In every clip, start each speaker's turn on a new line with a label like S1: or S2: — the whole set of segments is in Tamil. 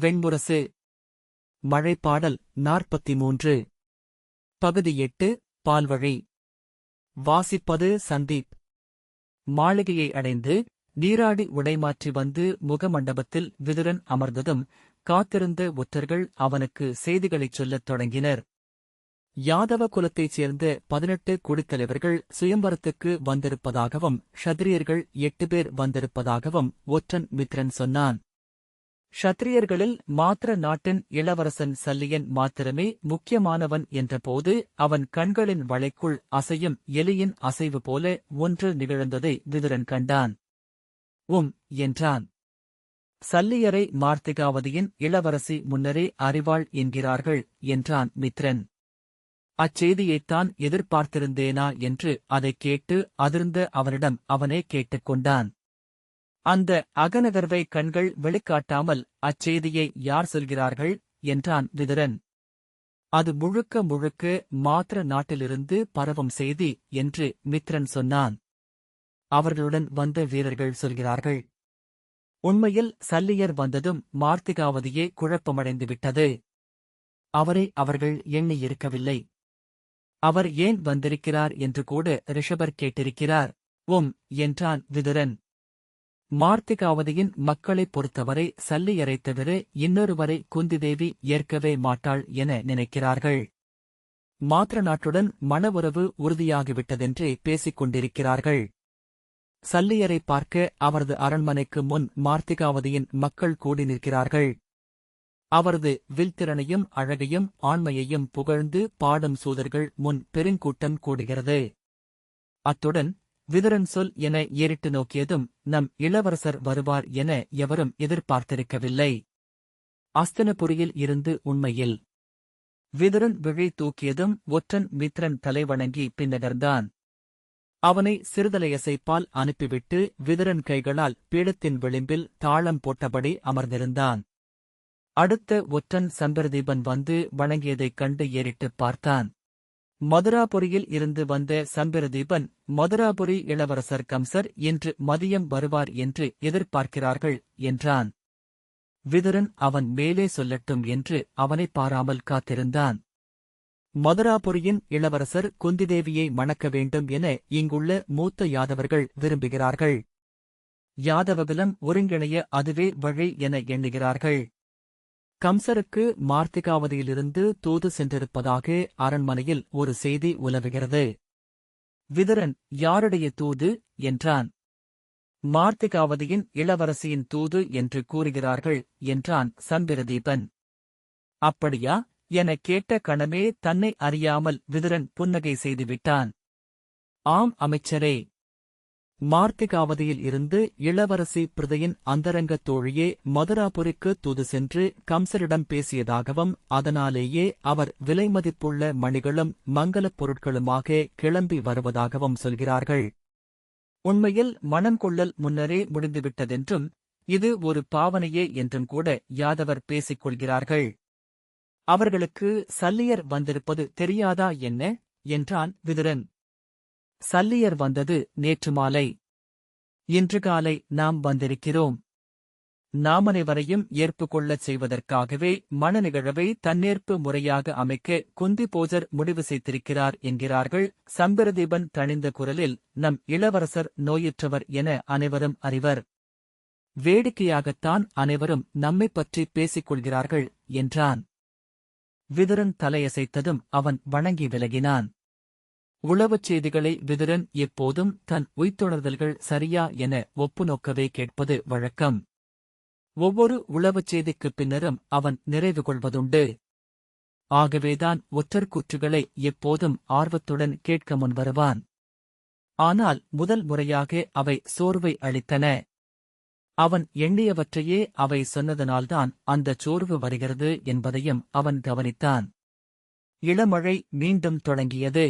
S1: வெண்முரசு. மழைப்பாடல் நாற்பத்தி மூன்று பகுதி எட்டு பால்வழி. வாசிப்பது சந்தீப். மாளிகையை அடைந்து நீராடி உடைமாற்றி வந்து முகமண்டபத்தில் விதுரன் அமர்ந்ததும் காத்திருந்த ஒற்றர்கள் அவனுக்கு செய்திகளைச் சொல்லத் தொடங்கினர். யாதவ குலத்தைச் சேர்ந்த பதினெட்டு குடித்தலைவர்கள் சுயம்பரத்துக்கு வந்திருப்பதாகவும் ஷத்ரியர்கள் எட்டு பேர் வந்திருப்பதாகவும் ஒற்றன் மித்ரன் சொன்னான். ஷத்திரியர்களில் மாத்திர நாட்டின் இளவரசன் சல்லியன் மாத்திரமே முக்கியமானவன் என்றபோது அவன் கண்களின் வளைக்குள் அசையும் எலியின் அசைவு போல ஒன்று நிகழ்ந்ததை விதுரன் கண்டான். உம் என்றான். சல்லியரை மார்த்திகாவதியின் இளவரசி முன்னரே அறிவாள் என்கிறார்கள் என்றான் மித்ரன். அச்செய்தியைத்தான் எதிர்பார்த்திருந்தேனா? என்று அதைக் கேட்டு அதிர்ந்த அவனிடம் அவனே கேட்டுக்கொண்டான் அந்த அகநகர்வை கண்கள் வெளிக்காட்டாமல் அச்செய்தியை யார் சொல்கிறார்கள்? என்றான் விதுரன். அது முழுக்க முழுக்க மாத்திர நாட்டிலிருந்து பரவும் செய்தி என்று மித்ரன் சொன்னான். அவர்களுடன் வந்த வீரர்கள் சொல்கிறார்கள். உண்மையில் சல்லியர் வந்ததும் மார்த்திகாவதியே குழப்பமடைந்து விட்டது அவரை அவர்கள் எண்ணியிருக்கவில்லை. அவர் ஏன் வந்திருக்கிறார் என்று கூட ரிஷபர் கேட்டிருக்கிறார். உம் என்றான் விதுரன். மார்த்திகாவதியின் மக்களைப் பொறுத்தவரை சல்லியரை தவிர இன்னொருவரை குந்திதேவி ஏற்கவே மாட்டாள் என நினைக்கிறார்கள். மாத்திர நாட்டுடன் மனவுறவு உறுதியாகிவிட்டதென்றே பேசிக் கொண்டிருக்கிறார்கள். சல்லியரை பார்க்க அவரது அரண்மனைக்கு முன் மார்த்திகாவதியின் மக்கள் கூடி நிற்கிறார்கள். அவரது வில்திறனையும் அழகையும் ஆண்மையையும் புகழ்ந்து பாடும் சூதர்கள் முன் பெருங்கூட்டம் கூடுகிறது. அத்துடன் விதுரன் சொல் என ஏறிட்டு நோக்கியதும் நம் இளவரசர் வருவார் என எவரும் எதிர்பார்த்திருக்கவில்லை. அஸ்தனபுரியில் இருந்து உண்மையில். விதுரன் விழி தூக்கியதும் ஒற்றன் மித்ரன் தலைவணங்கி பின்னகர்ந்தான் அவனை சிறுதலையசைப்பால் அனுப்பிவிட்டு விதுரன் கைகளால் பீடத்தின் விளிம்பில் தாளம் போட்டபடி அமர்ந்திருந்தான். அடுத்த ஒற்றன் சந்திரதீபன் வந்து வணங்கியதைக் கண்டு ஏறிட்டுப் பார்த்தான். மதுராபுரியில் இருந்து வந்த சம்பிரதீபன் மதுராபுரி இளவரசர் கம்சர் இன்று மதியம் வருவார் என்று எதிர்பார்க்கிறார்கள் என்றான். விதுரன் அவன் மேலே சொல்லட்டும் என்று அவனை பாராமல் காத்திருந்தான். மதுராபுரியின் இளவரசர் குந்திதேவியை மணக்க வேண்டும் என இங்குள்ள மூத்த யாதவர்கள் விரும்புகிறார்கள். யாதவகுலம் ஒருங்கிணைய அதுவே வழி என எண்ணுகிறார்கள். கம்சருக்கு மார்த்திகாவதியிலிருந்து தூது சென்றிருப்பதாக அரண்மனையில் ஒரு செய்தி உலவுகிறது. விதரன் யாருடைய தூது? என்றான். மார்த்திகாவதியின் இளவரசியின் தூது என்று கூறுகிறார்கள் என்றான் சம்பிரதீபன் அப்படியா? எனக் கேட்ட கணமே தன்னை அறியாமல் விதுரன் புன்னகை செய்துவிட்டான். ஆம் அமைச்சரே. மார்த்திகாவதியில் இருந்து இளவரசி பிரதையின் அந்தரங்கத் தோழியே மதுராபுரிக்கு தூது சென்று கம்சரிடம் பேசியதாகவும் அதனாலேயே அவர் விலைமதிப்புள்ள மணிகளும் மங்கலப் பொருட்களுமாக கிளம்பி வருவதாகவும் சொல்கிறார்கள். உண்மையில் மனம் கொள்ளல் முன்னரே முடிந்துவிட்டதென்றும் இது ஒரு பாவனையே என்றும் கூட யாதவர் பேசிக் கொள்கிறார்கள் அவர்களுக்கு சல்லியர் வந்திருப்பது தெரியாதா என்ன? என்றான் விதுரன். சல்லியர் வந்தது நேற்று மாலை. இன்று காலை நாம் வந்திருக்கிறோம். நாமனைவரையும் ஏற்பு கொள்ளச் செய்வதற்காகவே மனநிகழவை தன்னேற்பு முறையாக அமைக்க குந்தி போஜர் முடிவு செய்திருக்கிறார் என்கிறார்கள். சம்பிரதீபன் தணிந்த குரலில் நம் இளவரசர் நோயுற்றவர் என அனைவரும் அறிவர். வேடிக்கையாகத்தான் அனைவரும் நம்மைப் பற்றி பேசிக் கொள்கிறார்கள் என்றான். விதுரன் தலையசைத்ததும் அவன் வணங்கி விலகினான். உளவுச் செய்திகளை விதுரன் எப்போதும் தன் உய்த்துணர்தல்கள் சரியா என ஒப்புநோக்கவே கேட்பது வழக்கம். ஒவ்வொரு உளவுச் செய்திக்குப் பின்னரும் அவன் நிறைவு கொள்வதுண்டு. ஆகவேதான் ஒற்றர் கூற்றுகளை எப்போதும் ஆர்வத்துடன் கேட்க முன்வருவான் ஆனால் முதல் முறையாக அவை சோர்வை அளித்தன. அவன் எண்ணியவற்றையே அவை சொன்னதனால்தான் அந்தச் சோர்வு வருகிறது என்பதையும் அவன் கவனித்தான். இளமழை மீண்டும் தொடங்கியது.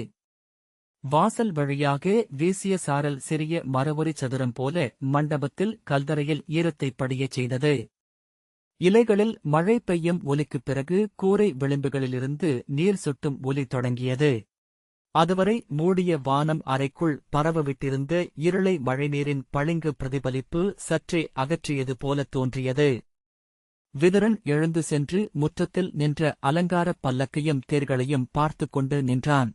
S1: வாசல் வழியாக வீசிய சாரல் சிறிய மரவொரி சதுரம் போல மண்டபத்தில் கல்தரையில் ஈரத்தைப் படியச் செய்தது. இலைகளில் மழை பெய்யும் ஒலிக்குப் பிறகு கூரை விளிம்புகளிலிருந்து நீர் சொட்டும் ஒலி தொடங்கியது. அதுவரை மூடிய வானம் அறைக்குள் பரவவிட்டிருந்த இருளை மழைநீரின் பளிங்கு பிரதிபலிப்பு சற்றே அகற்றியது போலத் தோன்றியது. விதரன் எழுந்து சென்று முற்றத்தில் நின்ற அலங்காரப் பல்லக்கையும் தேர்களையும் பார்த்துக் கொண்டு நின்றான்.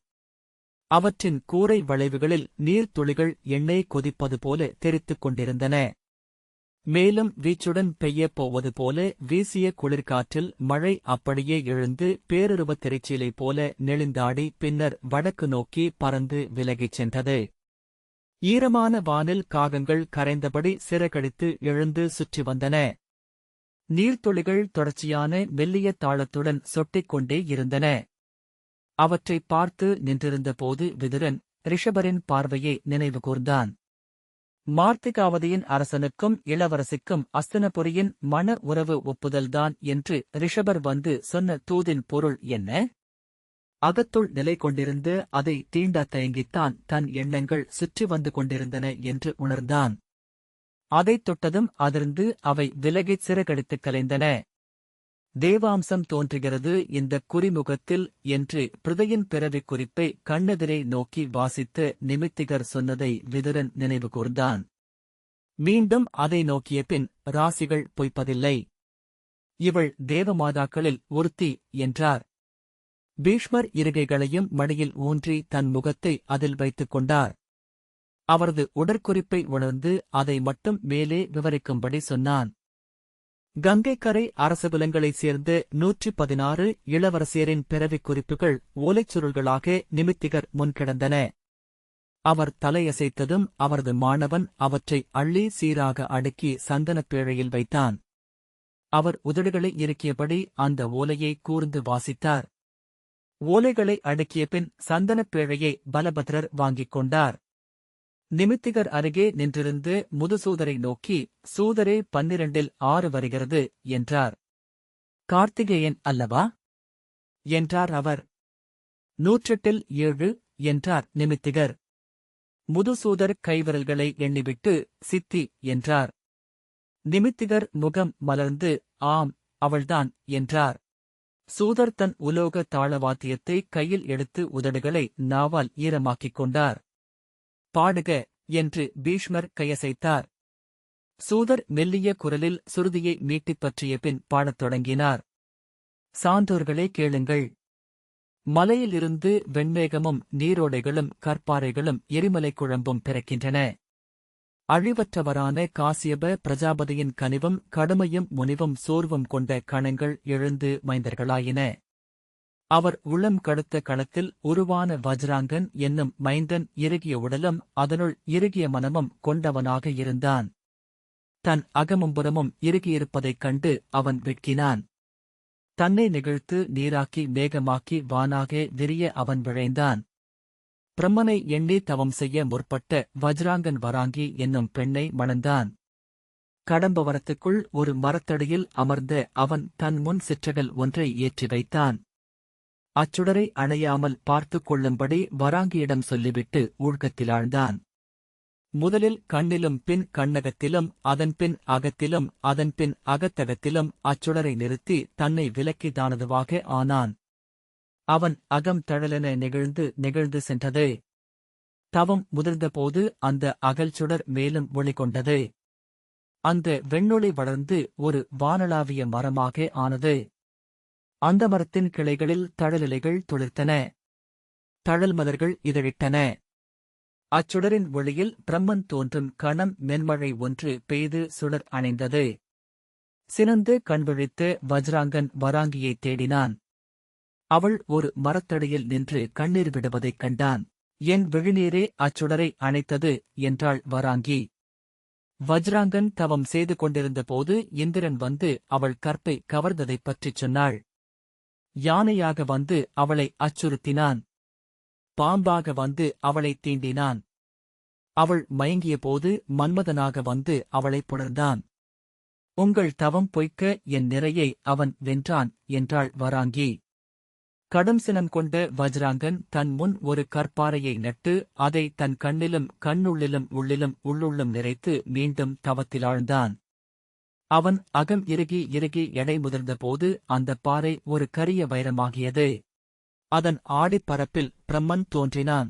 S1: அவற்றின் கூரை வளைவுகளில் நீர்த்துளிகள் எண்ணெய் கொதிப்பது போல தெரித்துக் கொண்டிருந்தன. மேலும் வீச்சுடன் பெய்யப் போவது போல வீசிய குளிர்காற்றில் மழை அப்படியே எழுந்து பேருருவத் திரைச்சீலை போல நெளிந்தாடி பின்னர் வடக்கு நோக்கி பறந்து விலகிச் சென்றது. ஈரமான வானில் காகங்கள் கரைந்தபடி சிறகடித்து எழுந்து சுற்றி வந்தன. நீர்த்துளிகள் தொடர்ச்சியான மெல்லிய தாளத்துடன் சொட்டிக்கொண்டே இருந்தன. அவற்றைப் பார்த்து நின்றிருந்தபோது விதுரன் ரிஷபரின் பார்வையை நினைவு கூர்ந்தான். மார்த்திகாவதியின் அரசனுக்கும் இளவரசிக்கும் அஸ்தனபுரியின் மன உறவு ஒப்புதல்தான் என்று ரிஷபர் வந்து சொன்ன தூதின் பொருள் என்ன? அகத்துள் நிலை கொண்டிருந்து அதை தீண்ட தயங்கித்தான் தன் எண்ணங்கள் சுற்றி வந்து கொண்டிருந்தன என்று உணர்ந்தான். அதைத் தொட்டதும் அதிர்ந்து அவை விலகிச் சிறகடித்துக் கலைந்தன. தேவாம்சம் தோன்றுகிறது இந்த குறிமுகத்தில் என்று பிருதையின் பிறவி குறிப்பை கண்ணெதிரே நோக்கி வாசித்து நிமித்திகர் சொன்னதை விதுரன் நினைவு கூர்ந்தான். மீண்டும் அதை நோக்கிய பின் ராசிகள் பொய்ப்பதில்லை. இவள் தேவமாதாக்களில் ஒருத்தி என்றார். பீஷ்மர் இருகைகளையும் மடியில் ஊன்றி தன் முகத்தை அதில் வைத்துக் கொண்டார். அவரது உடற்குறிப்பை உணர்ந்து அதை மட்டும் மேலே விவரிக்கும்படி சொன்னான். கங்கைக்கரை அரசகுலங்களைச் சேர்ந்த நூற்றி பதினாறு இளவரசியரின் பிறவிக் குறிப்புகள் ஓலைச் சுருள்களாக நிமித்திகர் முன்கிடந்தன அவர் தலையசைத்ததும் அவரது மாணவன் அவற்றை அள்ளி சீராக அடுக்கி சந்தனப் பேழையில் வைத்தான். அவர் உதடுகளை இறுக்கியபடி அந்த ஓலையை கூர்ந்து வாசித்தார். ஓலைகளை அடுக்கிய பின் சந்தனப் பேழையை பலபத்ரர் வாங்கிக் கொண்டார். நிமித்திகர் அருகே நின்றிருந்து முதுசூதரை நோக்கி சூதரே பன்னிரண்டில் ஆறு வருகிறது என்றார். கார்த்திகேயன் அல்லவா? என்றார் அவர். நூற்றெட்டில் ஏழு என்றார் நிமித்திகர். முதுசூதர் கைவிரல்களை எண்ணிவிட்டு சித்தி என்றார். நிமித்திகர் முகம் மலர்ந்து ஆம் அவள்தான் என்றார். சூதர் தன் உலோக தாளவாத்தியத்தை கையில் எடுத்து உதடுகளை நாவால் ஈரமாக்கிக் கொண்டார். பாடுக என்று பீஷ்மர் கையசைத்தார். சூதர் மெல்லிய குரலில் சுருதியை மீட்டிப் பற்றிய பின் பாடத் தொடங்கினார். சான்றோர்களே கேளுங்கள். மலையிலிருந்து வெண்மேகமும் நீரோடைகளும் கற்பாறைகளும் எரிமலை குழம்பும் பிறக்கின்றன. அழிவற்றவரான காசியப பிரஜாபதியின் கனிவும் கடுமையும் முனிவும் சோர்வும் கொண்ட கணங்கள் எழுந்து மைந்தர்களாயின அவர் உளம் கடுத்த களத்தில் உருவான வஜ்ராங்கன் என்னும் மைந்தன் இறுகிய உடலும் அதனுள் இறுகிய மனமும் கொண்டவனாக இருந்தான். தன் அகமும் புறமும் இறுகியிருப்பதைக் கண்டு அவன் வெட்கினான். தன்னை நிகழ்த்து நீராக்கி மேகமாக்கி வானாக விரிய அவன் விழைந்தான். பிரம்மனை எண்ணி தவம் செய்ய முற்பட்ட வஜ்ராங்கன் வராங்கி என்னும் பெண்ணை மணந்தான். கடம்பவரத்துக்குள் ஒரு மரத்தடியில் அமர்ந்த அவன் தன் முன் சிற்றகல் ஒன்றை ஏற்றி வைத்தான். அச்சுடரை அணையாமல் பார்த்துக் கொள்ளும்படி வராங்கியிடம் சொல்லிவிட்டு ஊழ்கத்திலாழ்ந்தான் முதலில் கண்ணிலும் பின் கண்ணகத்திலும் அதன்பின் அகத்திலும் அதன்பின் அகத்தகத்திலும் அச்சுடரை நிறுத்தி தன்னை விலக்கி தானதுவாக ஆனான். அவன் அகம் தழலென நெகிழ்ந்து நெகிழ்ந்து சென்றது. தவம் முதிர்ந்தபோது அந்த அகல்சுடர் மேலும் ஒளிகொண்டது. அந்த வெண்ணொளி வளர்ந்து ஒரு வானளாவிய மரமாக ஆனது. அந்த மரத்தின் கிளைகளில் தழலிலைகள் துளிர்த்தன. தழல் மலர்கள் இதழிட்டன. அச்சுடரின் ஒளியில் பிரம்மன் தோன்றும் கணம் மென்மழை ஒன்று பெய்து சுடர் அணைந்தது. சினந்து கண்விழித்து வஜ்ராங்கன் வராங்கியைத் தேடினான். அவள் ஒரு மரத்தடியில் நின்று கண்ணீர் விடுவதைக் கண்டான். என் விழிநீரே அச்சுடரை அணைத்தது என்றாள் வராங்கி. வஜ்ராங்கன் தவம் செய்து கொண்டிருந்தபோது இந்திரன் வந்து அவள் கற்பை கவர்ந்ததைப் பற்றிச் சொன்னாள். யானையாக வந்து அவளை அச்சுறுத்தினான். பாம்பாக வந்து அவளை தீண்டினான். அவள் மயங்கியபோது மன்மதனாக வந்து அவளைப் புணர்ந்தான். உங்கள் தவம் பொய்க்க என் நிறையை அவன் வென்றான் என்றாள் வராங்கி. கடும் சினம் கொண்ட வஜ்ராங்கன் தன் முன் ஒரு கற்பாறையை நட்டு அதை தன் கண்ணிலும் கண்ணுள்ளிலும் உள்ளிலும் உள்ளுள்ளும் நிறைத்து மீண்டும் தவத்திலாழ்ந்தான் அவன் அகம் இறுகி இறுகி எடை முதிர்ந்தபோது அந்தப் பாறை ஒரு கரிய வைரமாகியது. அதன் ஆடிப்பரப்பில் பிரம்மன் தோன்றினான்.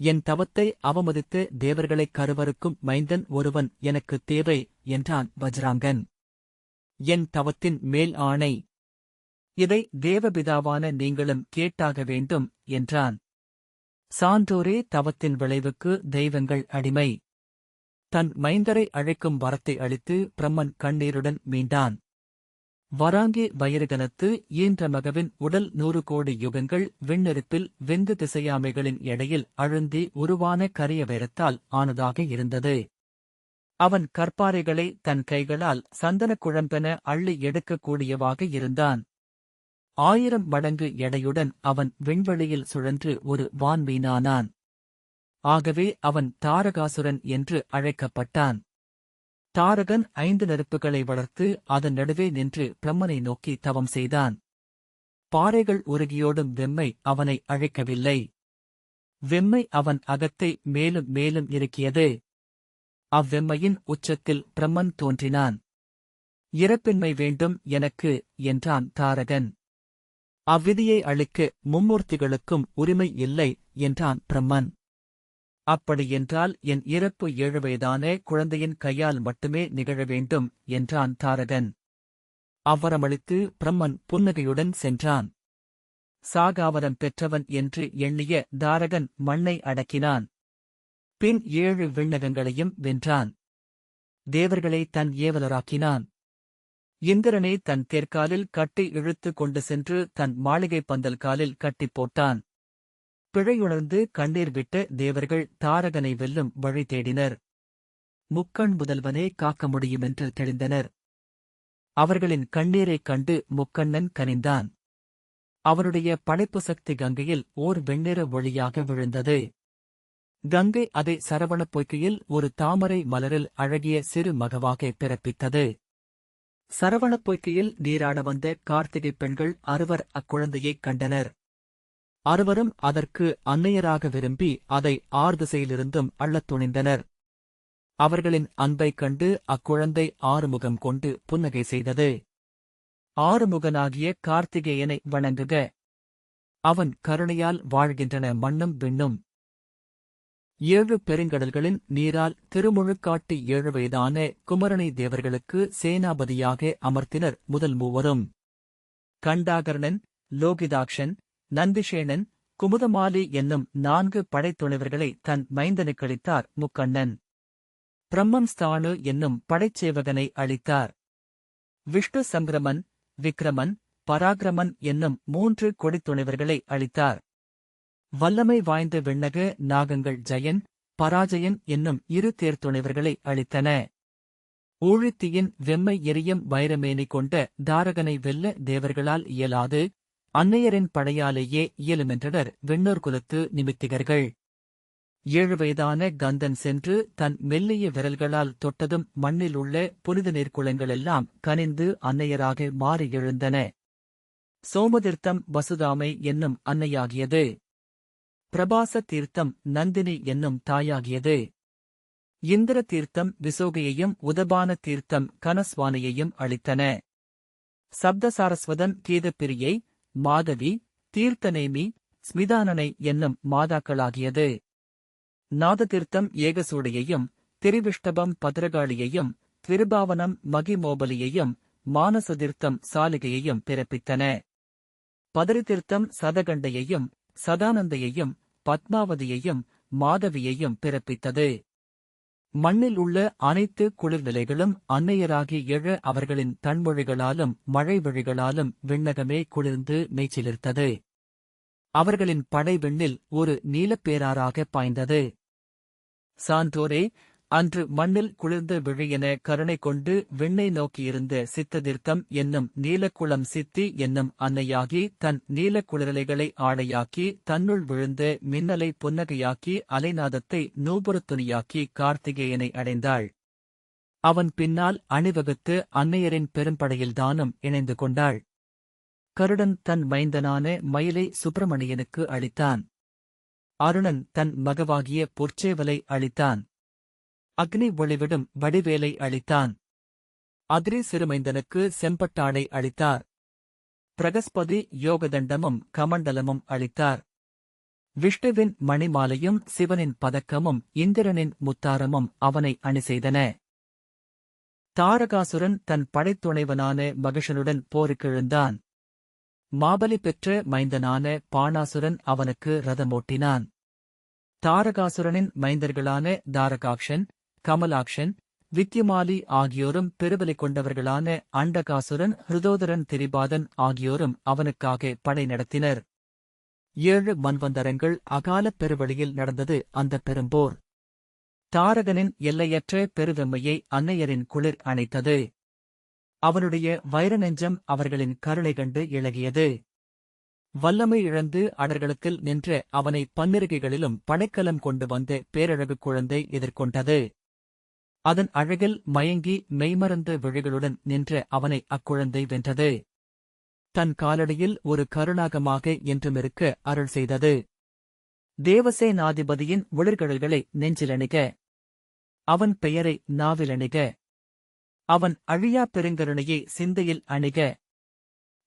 S1: என் தவத்தை அவமதித்து தேவர்களைக் கருவறுக்கும் மைந்தன் ஒருவன் எனக்குத் தேவை என்றான் வஜ்ராங்கன். என் தவத்தின் மேல் ஆணை. இதை தேவபிதாவான நீங்களும் கேட்டாக வேண்டும் என்றான். சான்றோரே தவத்தின் விளைவுக்கு தெய்வங்கள் அடிமை. தன் மைந்தரை அழைக்கும் வரத்தை அளித்து பிரம்மன் கண்ணீருடன் மீண்டான். வராங்கி வயிறுகனத்து ஈன்ற மகவின் உடல் நூறு கோடி யுகங்கள் விண்ணெருப்பில் வெந்து திசையாமைகளின் எடையில் அழுந்தி உருவான கரிய வைரத்தால் ஆனதாக இருந்தது. அவன் கற்பாறைகளை தன் கைகளால் சந்தனக் குழம்பென அள்ளி எடுக்கக்கூடியவாக இருந்தான். ஆயிரம் மடங்கு எடையுடன் அவன் விண்வெளியில் சுழன்று ஒரு வான்மீனானான் ஆகவே அவன் தாரகாசுரன் என்று அழைக்கப்பட்டான். தாரகன் ஐந்து நெருப்புகளை வளர்த்து அதன் நடுவே நின்று பிரம்மனை நோக்கி தவம் செய்தான். பாறைகள் உருகியோடும் வெம்மை அவனை அழைக்கவில்லை. வெம்மை அவன் அகத்தை மேலும் மேலும் இருக்கியது அவ்வெம்மையின் உச்சத்தில் பிரம்மன் தோன்றினான். இறப்பின்மை வேண்டும் எனக்கு என்றான் தாரகன். அவ்விதியை அளிக்க மும்மூர்த்திகளுக்கும் உரிமை இல்லை என்றான் பிரம்மன். அப்படியென்றால் என் இறப்பு ஏழு வயதான குழந்தையின் கையால் மட்டுமே நிகழ வேண்டும் என்றான் தாரகன். அவ்வரமளித்து பிரம்மன் புன்னகையுடன் சென்றான். சாகாவரம் பெற்றவன் என்று எண்ணிய தாரகன் மண்ணை அடக்கினான். பின் ஏழு விண்ணகங்களையும் வென்றான். தேவர்களை தன் ஏவலராக்கினான். இந்திரனை தன் தேர்காலில் கட்டி இழுத்து கொண்டு சென்று தன் மாளிகை பந்தல் காலில் கட்டிப் போட்டான். பிழையுணர்ந்து கண்ணீர் விட்ட தேவர்கள் தாரகனை வெல்லும் வழி தேடினர். முக்கண் முதல்வனே காக்க முடியுமென்று தெளிந்தனர். அவர்களின் கண்ணீரைக் கண்டு முக்கண்ணன் கனிந்தான். அவருடைய படைப்பு சக்தி கங்கையில் ஓர் வெண்ணிற ஒளியாக விழுந்தது. கங்கை அதை சரவணப் பொய்கையில் ஒரு தாமரை மலரில் அழகிய சிறு மகவாக பிறப்பித்தது. சரவணப் பொய்கையில் நீராட வந்த கார்த்திகை பெண்கள் அறுவர் அக்குழந்தையைக் கண்டனர். அறுவரும் அதற்கு அன்னையராக விரும்பி அதை ஆறு திசையிலிருந்தும் அள்ளத் துணிந்தனர். அவர்களின் அன்பைக் கண்டு அக்குழந்தை ஆறுமுகம் கொண்டு புன்னகை செய்தது. ஆறுமுகனாகிய கார்த்திகேயனை வணங்குக. அவன் கருணையால் வாழ்கின்றன மண்ணும் விண்ணும். ஏழு பெருங்கடல்களின் நீரால் திருமுழுக்காட்டி ஏழு வயதான குமரணி தேவர்களுக்கு சேனாபதியாக அமர்த்தினர் முதல் மூவரும். கண்டாகர்ணன் லோகிதாக்ஷன் நந்திஷேணன் குமுதமாலி என்னும் நான்கு படைத்துணைவர்களை தன் மைந்தனுக்களித்தார் முக்கண்ணன். பிரம்மம்ஸ்தானு என்னும் படைச்சேவகனை அளித்தார். விஷ்ணு சங்கிரமன் விக்ரமன் பராக்கிரமன் என்னும் மூன்று கொடித்துணைவர்களை அளித்தார். வல்லமை வாய்ந்த விண்ணக நாகங்கள் ஜெயன் பராஜயன் என்னும் இரு தேர்த்துணைவர்களை அளித்தன. ஊழித்தியின் வெம்மை எரியும் வைரமேனி கொண்ட தாரகனை வெல்ல தேவர்களால் இயலாது. அன்னையரின் படையாலேயே இயலுமென்றனர் வெண்ணூர் குலத்து நிமித்திகர்கள். ஏழு வயதான கந்தன் சென்று தன் மெல்லிய விரல்களால் தொட்டதும் மண்ணில் உள்ள புனித நீர்க்குளங்களெல்லாம் கனிந்து அன்னையராக மாறி எழுந்தன. சோமதீர்த்தம் வசுதாமை என்னும் அன்னையாகியது. பிரபாச தீர்த்தம் நந்தினி என்னும் தாயாகியது. இந்திர தீர்த்தம் விசோகையையும் உதபான தீர்த்தம் கனஸ்வானையையும் அளித்தன. சப்தசாரஸ்வதம் கீதப்பிரியை மாதவி தீர்த்தநேமி ஸ்மிதானனை என்னும் மாதாக்களாகியது. நாததீர்த்தம் ஏகசூடையையும் திரிவிஷ்டபம் பத்ரகாளியையும் திருபாவனம் மகிமோபலியையும் மானசதீர்த்தம் சாலிகையையும் பிறப்பித்தன. பதரிதீர்த்தம் சதகண்டையையும் சதானந்தையையும் பத்மாவதியையும் மாதவியையும் பிறப்பித்தது. மண்ணில் உள்ள அனைத்து குளிர்நிலைகளும் அன்னையராகி எழ அவர்களின் தன்மொழிகளாலும் மழை வழிகளாலும் விண்ணகமே குளிர்ந்து மெய்ச்சிலிர்த்தது. அவர்களின் படை விண்ணில் ஒரு நீலப்பேராராக பாய்ந்தது. சான்றோரே அன்று மண்ணில் குளிர்ந்த விழியென கருணை கொண்டு விண்ணை நோக்கியிருந்த சித்ததிர்த்தம் என்னும் நீலக்குளம் சித்தி என்னும் அன்னையாகி தன் நீலக்குளிரலைகளை ஆடையாக்கி தன்னுள் விழுந்த மின்னலை புன்னகையாக்கி அலைநாதத்தை நூபுரத்துணியாக்கி கார்த்திகேயனை அடைந்தாள். அவன் பின்னால் அணிவகுத்து அன்னையரின் பெரும்படையில்தானும் இணைந்து கொண்டாள். கருடன் தன் மைந்தனான மயிலை சுப்பிரமணியனுக்கு அளித்தான். அருணன் தன் மகவாகிய பொற்சேவலை அளித்தான். அக்னி ஒளிவிடும் வடிவேலை அளித்தான். அதிரி சிறுமைந்தனுக்கு செம்பட்டாடை அளித்தார். பிரகஸ்பதி யோகதண்டமும் கமண்டலமும் அளித்தார். விஷ்ணுவின் மணிமாலையும் சிவனின் பதக்கமும் இந்திரனின் முத்தாரமும் அவனை அணி செய்தன தாரகாசுரன் தன் படைத்துணைவனான மகிஷனுடன் போருக்கெழுந்தான். மாபலி பெற்ற மைந்தனான பாணாசுரன் அவனுக்கு ரதமோட்டினான். தாரகாசுரனின் மைந்தர்களான தாரகாக்ஷன் கமலாக்ஷன் வித்யமாலி ஆகியோரும் பெருவலை கொண்டவர்களான அண்டகாசுரன் ஹிருதோதரன் திரிபாதன் ஆகியோரும் அவனுக்காக படை நடத்தினர். ஏழு மன்வந்தரங்கள் அகாலப் பெருவழியில் நடந்தது அந்த பெரும்போர். தாரகனின் எல்லையற்ற பெருவெம்மையை அன்னையரின் குளிர் அணைத்தது. அவனுடைய வைர நெஞ்சம் அவர்களின் கருணை கண்டு இழகியது வல்லமை இழந்து அடர்களுக்கில் நின்ற அவனை பன்னிருகைகளிலும் படைக்கலம் கொண்டு வந்த பேரழகு குழந்தை எதிர்கொண்டது. அதன் அழகில் மயங்கி மெய்மறந்த விழிகளுடன் நின்ற அவனை அக்குழந்தை வென்றது. தன் காலடியில் ஒரு கருணாகமாக என்றுமிருக்க அருள் செய்தது. தேவசேனாதிபதியின் ஒளிர்கடல்களை நெஞ்சிலணிக அவன் பெயரை நாவிலணிக அவன் அழியா பெருங்கருணையை சிந்தையில் அணிக.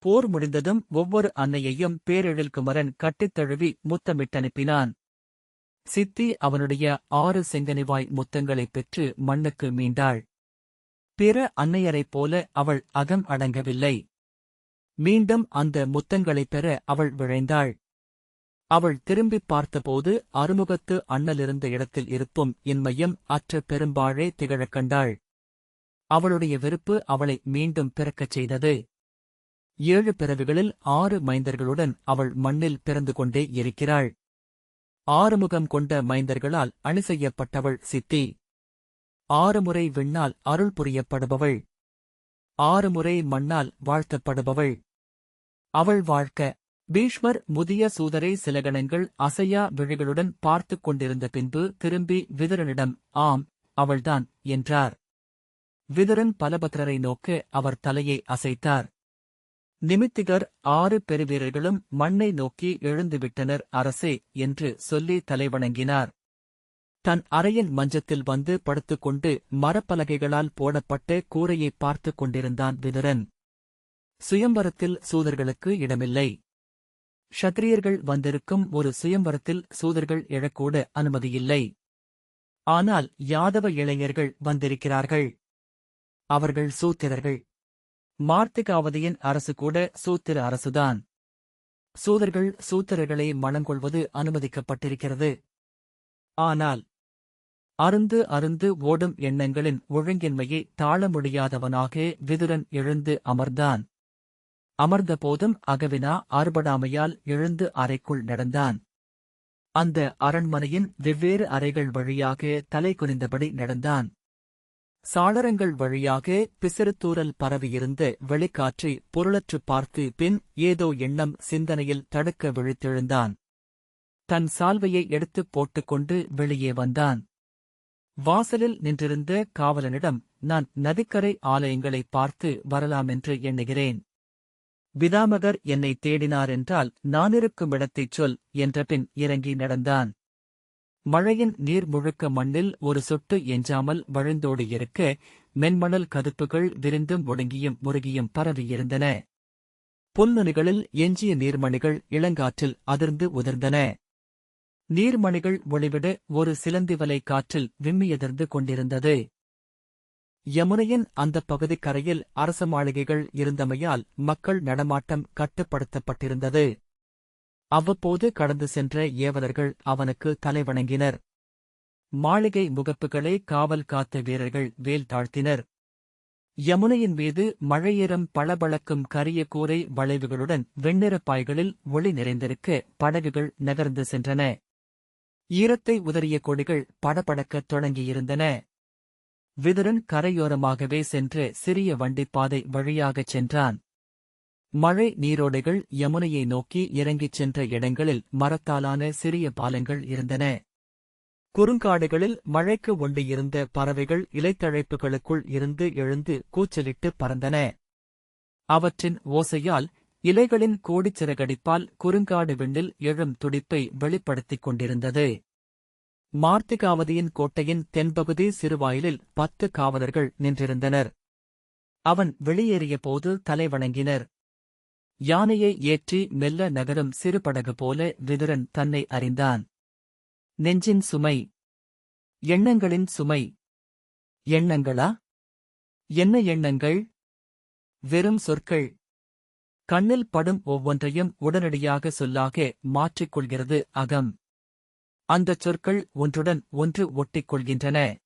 S1: போர் முடிந்ததும் ஒவ்வொரு அன்னையையும் பேரெழில் குமரன் கட்டித் தழுவி முத்தமிட்டனுப்பினான். சித்தி அவனுடைய ஆறு செங்கனிவாய் முத்தங்களைப் பெற்று மண்ணுக்கு மீண்டாள். பிற அன்னையரைப் போல அவள் அகம் அடங்கவில்லை. மீண்டும் அந்த முத்தங்களைப் பெற அவள் விழைந்தாள். அவள் திரும்பிப் பார்த்தபோது அறுமுகத்து அண்ணலிருந்த இடத்தில் இருப்பும் இன்மையும் அற்ற பெரும்பாழே திகழக் கண்டாள். அவளுடைய வெறுப்பு அவளை மீண்டும் பிறக்கச் செய்தது. ஏழு பிறவிகளில் ஆறு மைந்தர்களுடன் அவள் மண்ணில் பிறந்து கொண்டே இருக்கிறாள். ஆறுமுகம் கொண்ட மைந்தர்களால் அணி செய்யப்பட்டவள் சித்தி. ஆறுமுறை விண்ணால் அருள் புரியப்படுபவள். ஆறுமுறை மண்ணால் வாழ்த்தப்படுபவள். அவள் வாழ்க்க பீஷ்மர் முதிய சூதரை சில கணங்கள் அசையா விழிகளுடன் பார்த்துக் கொண்டிருந்த பின்பு திரும்பி விதுரனிடம் ஆம் அவள்தான் என்றார். விதுரன் பலபத்ரரை நோக்க அவர் தலையை அசைத்தார். நிமித்திகர் ஆறு பெருவீரர்களும் மண்ணை நோக்கி எழுந்துவிட்டனர் அரசே என்று சொல்லி தலைவணங்கினார். தன் அறையின் மஞ்சத்தில் வந்து படுத்துக்கொண்டு மரப்பலகைகளால் போடப்பட்ட கூரையை பார்த்துக் கொண்டிருந்தான் விதுரன். சுயம்பரத்தில் சூதர்களுக்கு இடமில்லை. ஷத்திரியர்கள் வந்திருக்கும் ஒரு சுயம்பரத்தில் சூதர்கள் எழக்கூட அனுமதியில்லை. ஆனால் யாதவ இளைஞர்கள் வந்திருக்கிறார்கள். அவர்கள் சூத்திரர்கள். மார்த்திகாவதியின் அரசு கூட சூத்திர அரசுதான். சூதர்கள் சூத்திரர்களை மணங்கொள்வது அனுமதிக்கப்பட்டிருக்கிறது. ஆனால் அருந்து அருந்து ஓடும் எண்ணங்களின் ஒழுங்கின்மையை தாழ முடியாதவனாக விதுரன் எழுந்து அமர்ந்தான். அமர்ந்தபோதும் அகவினா ஆர்படாமையால் எழுந்து அறைக்குள் நடந்தான். அந்த அரண்மனையின் வெவ்வேறு அறைகள் வழியாக தலை குனிந்தபடி நடந்தான். சாளரங்கள் வழியாக பிசிறுத்தூரல் பரவியிருந்த வெளிக்காற்றை பொருளற்று பார்த்து பின் ஏதோ எண்ணம் சிந்தனையில் தடுக்க விழித்தெழுந்தான். தன் சால்வையை எடுத்துப் போட்டுக்கொண்டு வெளியே வந்தான். வாசலில் நின்றிருந்த காவலனிடம் நான் நதிக்கரை ஆலயங்களைப் பார்த்து வரலாமென்று எண்ணுகிறேன். விதாமகர் என்னை தேடினாரென்றால் நானிருக்கும் இடத்தைச் சொல் என்ற பின் இறங்கி நடந்தான். மழையின் நீர் முழுக்க மண்ணில் ஒரு சொட்டு எஞ்சாமல் வழிந்தோடி இருக்க மென்மணல் கதுப்புகள் விரிந்தும் ஒடுங்கியும் முருகியும் பரவியிருந்தன புல்நுனிகளில் எஞ்சிய நீர்மணிகள் இளங்காற்றில் அதிர்ந்து உதிர்ந்தன. நீர்மணிகள் ஒளிவிட ஒரு சிலந்திவலை காற்றில் விம்மியதிர்ந்து கொண்டிருந்தது. யமுனையின் அந்தப் பகுதிக் கரையில் அரச மாளிகைகள் இருந்தமையால் மக்கள் நடமாட்டம் கட்டுப்படுத்தப்பட்டிருந்தது. அவ்வப்போது கடந்து சென்ற ஏவலர்கள் அவனுக்கு தலைவணங்கினர். மாளிகை முகப்புகளை காவல் காத்த வீரர்கள் வேல் தாழ்த்தினர். யமுனையின் மீது மழையேறும் பளபளக்கும் கரிய கூரை வளைவுகளுடன் வெண்ணிறப் பாய்களில் ஒளி நிறைந்திருக்க படகுகள் நகர்ந்து சென்றன. ஈரத்தை உதறிய கொடிகள் படபடக்கத் தொடங்கியிருந்தன. விதுரன் கரையோரமாகவே சென்று சிறிய வண்டிப்பாதை வழியாகச் சென்றான். மழை நீரோடைகள் யமுனையை நோக்கி இறங்கிச் சென்ற இடங்களில் மரத்தாலான சிறிய பாலங்கள் இருந்தன. குறுங்காடுகளில் மழைக்கு ஒண்டியிருந்த பறவைகள் இலைத்தழைப்புகளுக்குள் இருந்து எழுந்து கூச்சலிட்டு பறந்தன. அவற்றின் ஓசையால் இலைகளின் கோடிச்சிறகடிப்பால் குறுங்காடு விண்ணில் எழும் துடிப்பை வெளிப்படுத்திக் கொண்டிருந்தது. மார்த்திகாவதியின் கோட்டையின் தென்பகுதி சிறுவாயிலில் பத்து காவலர்கள் நின்றிருந்தனர். அவன் வெளியேறிய போது தலைவணங்கினர் யானையை ஏற்றி மெல்ல நகரும் சிறு படகு போல விதுரன் தன்னை அறிந்தான். நெஞ்சின் சுமை. எண்ணங்களின் சுமை. எண்ணங்களா? என்ன எண்ணங்கள்? வெறும் சொற்கள். கண்ணில் படும் ஒவ்வொன்றையும் உடனடியாக சொல்லாக மாற்றிக்கொள்கிறது அகம். அந்தச் சொற்கள் ஒன்றுடன் ஒன்று ஒட்டிக்கொள்கின்றன.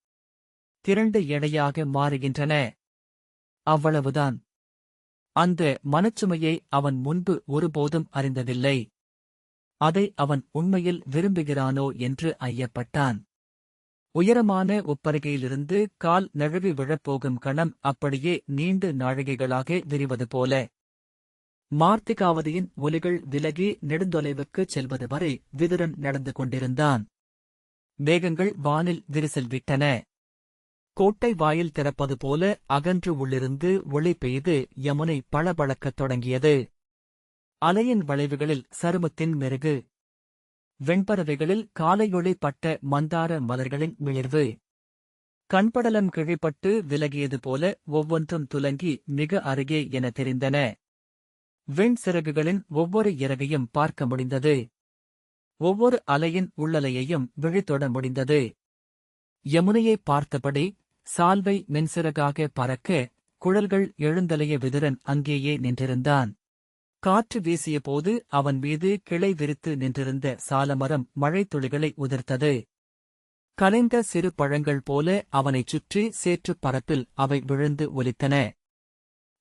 S1: திரண்டு எடையாக மாறுகின்றன. அவ்வளவுதான். அந்த மனச்சுமையை அவன் முன்பு ஒருபோதும் அறிந்ததில்லை. அதை அவன் உண்மையில் விரும்புகிறானோ என்று ஐயப்பட்டான். உயரமான உப்பருகையிலிருந்து கால் நழுவி விழப்போகும் கணம் அப்படியே நீண்டு நாழிகைகளாக விரிவது போல. மார்த்திகாவதியின் ஒலிகள் விலகி நெடுந்தொலைவுக்குச் செல்வது வரை விதுரன் நடந்து கொண்டிருந்தான். மேகங்கள் வானில் விரிசல் விட்டன. கோட்டை வாயில் திறப்பது போல அகன்று உள்ளிருந்து ஒளி பெய்து யமுனை பளபளக்கத் தொடங்கியது. அலையின் வளைவுகளில் சருமத்தின் மெருகு. வெண்பறவைகளில் காலையொளி பட்ட மந்தார மலர்களின் மிளிர்வு. கண்படலம் கிழிப்பட்டு விலகியது போல ஒவ்வொன்றும் துலங்கி மிக அருகே என தெரிந்தன. வெண் சிறகுகளின் ஒவ்வொரு இறகையும் பார்க்க முடிந்தது. ஒவ்வொரு அலையின் உள்ளலையையும் விழித்தொட முடிந்தது. யமுனையை பார்த்தபடி சால்வை மென்சிறகாக பறக்க குழல்கள் எழுந்தலைய விதுரன் அங்கேயே நின்றிருந்தான். காற்று வீசியபோது அவன் மீது கிளை விரித்து நின்றிருந்த சாலமரம் மழைத்துளிகளை உதிர்த்தது. கலைந்த சிறு பழங்கள் போல அவனைச் சுற்றி சேற்றுப் பரப்பில் அவை விழுந்து ஒலித்தன.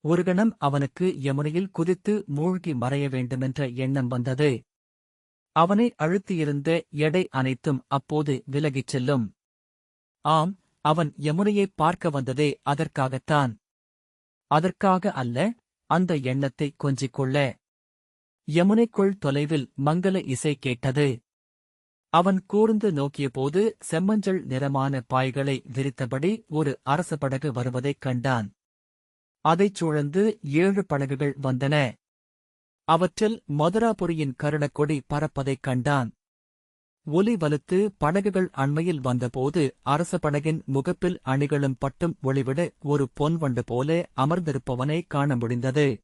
S1: ஒரு கணம் அவனுக்கு யமுனையில் குதித்து மூழ்கி மறைய வேண்டுமென்ற எண்ணம் வந்தது. அவனை அழுத்தியிருந்த எடை அனைத்தும் அப்போது விலகிச் செல்லும். ஆம் அவன் யமுனையைப் பார்க்க வந்ததே அதற்காகத்தான். அதற்காக அல்ல அந்த எண்ணத்தை கொஞ்சிக் கொள்ள யமுனைக்குள் தொலைவில் மங்கள இசை கேட்டது. அவன் கூர்ந்து நோக்கியபோது செம்மஞ்சள் நிறமான பாய்களை விரித்தபடி ஒரு அரச படகு வருவதைக் கண்டான். அதைச் சூழ்ந்து ஏழு படகுகள் வந்தன. அவற்றில் மதுராபுரியின் கருணக்கொடி பறப்பதைக் கண்டான். ஒலி வலுத்து படகுகள் அண்மையில் வந்தபோது அரச படகின் முகப்பில் அணிகளும் பட்டும் ஒளிவிட ஒரு பொன் வண்டு போல அமர்ந்திருப்பவனை காண முடிந்தது.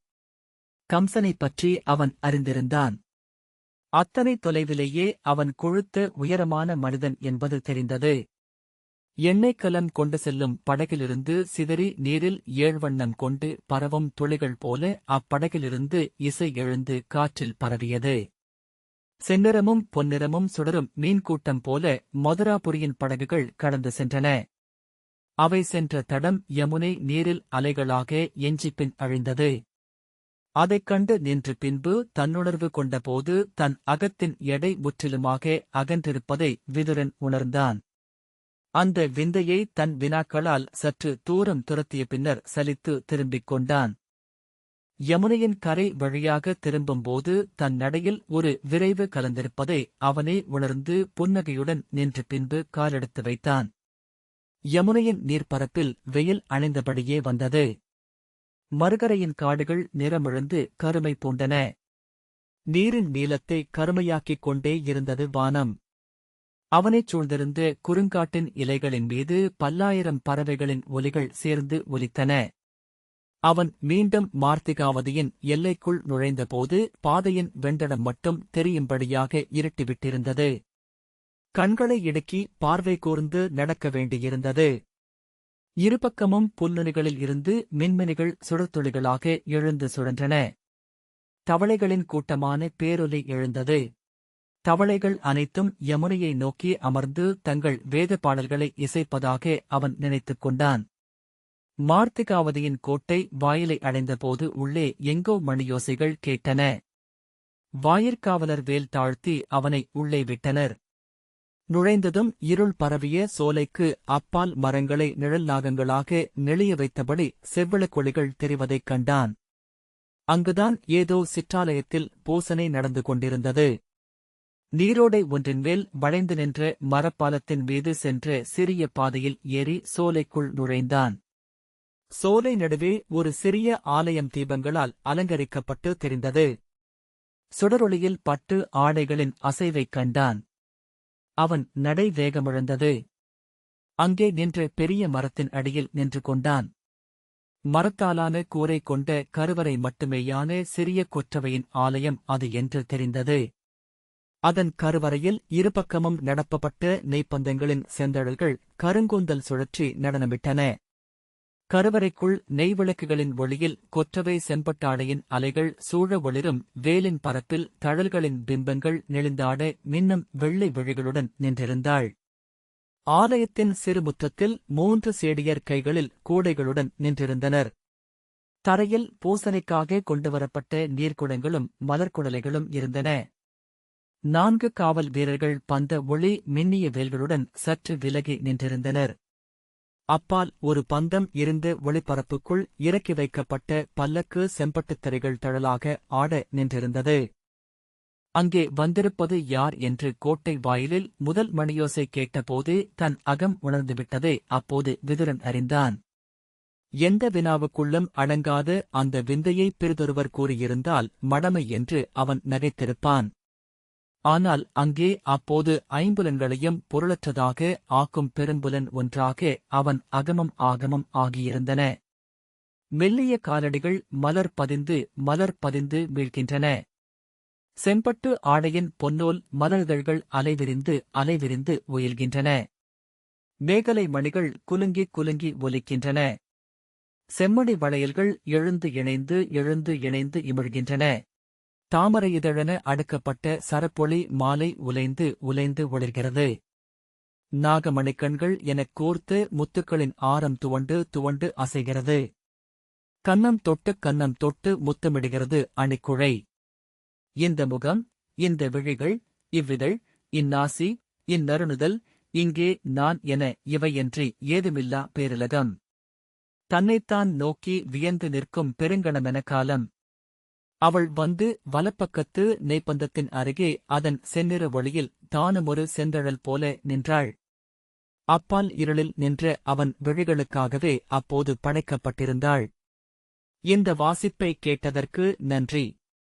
S1: கம்சனைப் பற்றி அவன் அறிந்திருந்தான். அத்தனை தொலைவிலேயே அவன் கொழுத்த உயரமான மனிதன் என்பது தெரிந்தது. எண்ணெய் கலம் கொண்டு செல்லும் படகிலிருந்து சிதறி நீரில் ஏழ்வண்ணம் கொண்டு பரவும் துளிகள் போல அப்படகிலிருந்து இசை எழுந்து காற்றில் பரவியது. செந்நிறமும் பொன்னிறமும் சுடரும் மீன்கூட்டம் போல மதுராபுரியின் படகுகள் கடந்து சென்றன. அவை சென்ற தடம் யமுனை நீரில் அலைகளாக எஞ்சிப்பின் அழிந்தது. அதைக் கண்டு நின்று பின்பு தன்னுணர்வு கொண்டபோது தன் அகத்தின் எடை முற்றிலுமாக அகன்றிருப்பதை விதுரன் உணர்ந்தான். அந்த விந்தையை தன் வினாக்களால் சற்று தூரம் துரத்திய பின்னர் சலித்து திரும்பிக் கொண்டான். யமுனையின் கரை வழியாக திரும்பும்போது தன் நடையில் ஒரு விரைவு கலந்திருப்பதை அவனே உணர்ந்து புன்னகையுடன் நின்று பின்பு காலெடுத்து வைத்தான். யமுனையின் நீர்ப்பரப்பில் வெயில் அணைந்தபடியே வந்தது. மறுகரையின் காடுகள் நிறமிழந்து கருமை பூண்டன. நீரின் நீளத்தை கருமையாக்கிக் கொண்டே இருந்தது வானம். அவனைச் சூழ்ந்திருந்த குறுங்காட்டின் இலைகளின் மீது பல்லாயிரம் பறவைகளின் ஒலிகள் சேர்ந்து ஒலித்தன. அவன் மீண்டும் மார்த்திகாவதியின் எல்லைக்குள் நுழைந்தபோது பாதையின் வெண்டடம் மட்டும் தெரியும்படியாக இருட்டிவிட்டிருந்தது. கண்களை இடுக்கி பார்வை கூர்ந்து நடக்க வேண்டியிருந்தது. இருபக்கமும் புல்லுனிகளில் இருந்து மின்மினிகள் சுடத்துளிகளாக எழுந்து சுழன்றன. தவளைகளின் கூட்டமான பேரொலி எழுந்தது. தவளைகள் அனைத்தும் யமுனையை நோக்கி அமர்ந்து தங்கள் வேத பாடல்களை இசைப்பதாக அவன் நினைத்துக் கொண்டான். மார்த்திகாவதியின் கோட்டை வாயிலை அடைந்தபோது உள்ளே எங்கோ மணியோசைகள் கேட்டன. வாயிற்காவலர் வேல் தாழ்த்தி அவனை உள்ளே விட்டனர். நுழைந்ததும் இருள் பரவிய சோலைக்கு அப்பால் மரங்களை நிழல் நாகங்களாக நெளிய வைத்தபடி செவ்விளக்கொளிகள் தெரிவதைக் கண்டான். அங்குதான் ஏதோ சிற்றாலயத்தில் பூசனை நடந்து கொண்டிருந்தது. நீரோடை ஒன்றின் மேல் வளைந்து நின்ற மரப்பாலத்தின் மீது சென்ற சிறிய பாதையில் ஏறி சோலைக்குள் நுழைந்தான். சோலை நடுவே ஒரு சிறிய ஆலயம் தீபங்களால் அலங்கரிக்கப்பட்டு தெரிந்தது. சுடரொளியில் பட்டு ஆடைகளின் அசைவைக் கண்டான். அவன் நடை வேகமிழந்தது. அங்கே நின்ற பெரிய மரத்தின் அடியில் நின்று கொண்டான். மரத்தாலான கூரை கொண்ட கருவறை மட்டுமேயான சிறிய கொற்றவையின் ஆலயம் அது என்று தெரிந்தது. அதன் கருவறையில் இருபக்கமும் நடப்பப்பட்ட நெய்ப்பந்தங்களின் செந்தழல்கள் கருங்கூந்தல் சுழற்றி நடனமிட்டன. கருவறைக்குள் நெய்விளக்குகளின் ஒளியில் கொற்றவை செம்பட்டாடையின் அலைகள் சூழ ஒளிரும் வேலின் பரப்பில் தழல்களின் பிம்பங்கள் நெளிந்தாட மின்னும் வெள்ளை விழிகளுடன் நின்றிருந்தாள். ஆலயத்தின் சிறுமுற்றத்தில் மூன்று சேடியர் கைகளில் கூடைகளுடன் நின்றிருந்தனர். தரையில் பூசணைக்காக கொண்டுவரப்பட்ட நீர்க்குடங்களும் மலர்க்குடலைகளும் இருந்தன. நான்கு காவல் வீரர்கள் பந்த ஒளி மின்னிய வேல்களுடன் சற்று விலகி நின்றிருந்தனர். அப்பால் ஒரு பந்தம் இருந்து ஒளிபரப்புக்குள் இறக்கி வைக்கப்பட்ட பல்லக்கு செம்பட்டுத் திரைகள் தழலாக ஆட நின்றிருந்தது. அங்கே வந்திருப்பது யார் என்று கோட்டை வாயிலில் முதல் மணியோசை கேட்டபோது தன் அகம் உணர்ந்துவிட்டதை. அப்போது விதுரன் அறிந்தான். எந்த வினாவுக்குள்ளும் அடங்காத. அந்த விந்தையை பிறிதொருவர் கூறியிருந்தால் மடமை என்று அவன் நகைத்திருப்பான். ஆனால் அங்கே அப்போது ஐம்புலன்களையும் பொருளற்றதாக ஆக்கும் பெரும்புலன் ஒன்றாக அவன் அகமம் ஆகமம் ஆகியிருந்தன. மெல்லிய காலடிகள் மலர் பதிந்து மலர் பதிந்து வீழ்கின்றன. செம்பட்டு ஆடையின் பொன்னோல் மலர்தழ்கள் அலைவிரிந்து அலைவிரிந்து உயில்கின்றன. மேகலை மணிகள் குலுங்கி குலுங்கி ஒலிக்கின்றன. செம்மணி வளையல்கள் எழுந்து இணைந்து எழுந்து இணைந்து இமிழ்கின்றன. தாமரை இதழென அடுக்கப்பட்ட சரப்பொளி மாலை உலைந்து உலைந்து ஒளிர்கிறது. நாகமணிக்கண்கள் எனக் கோர்த்து முத்துக்களின் ஆரம் துவண்டு துவண்டு அசைகிறது. கன்னம் தொட்டு கன்னம் தொட்டு முத்தமிடுகிறது அணிக்குழை. இந்த முகம் இந்த விழிகள் இவ்விதழ் இந்நாசி இந்நறுணுதல் இங்கே நான் என இவையன்றி ஏதுமில்லா பேரிலகம். தன்னைத்தான் நோக்கி வியந்து நிற்கும் பெருங்கணமென காலம். அவள் வந்து வலப்பக்கத்து நெய்ப்பந்தத்தின் அருகே அதன் செந்நிற ஒளியில் தானுமொரு செந்தழல் போல நின்றாள். அப்பால் இருளில் நின்ற அவன் விழிகளுக்காகவே அப்போது படைக்கப்பட்டிருந்தாள். இந்த வாசிப்பை கேட்டதற்கு நன்றி.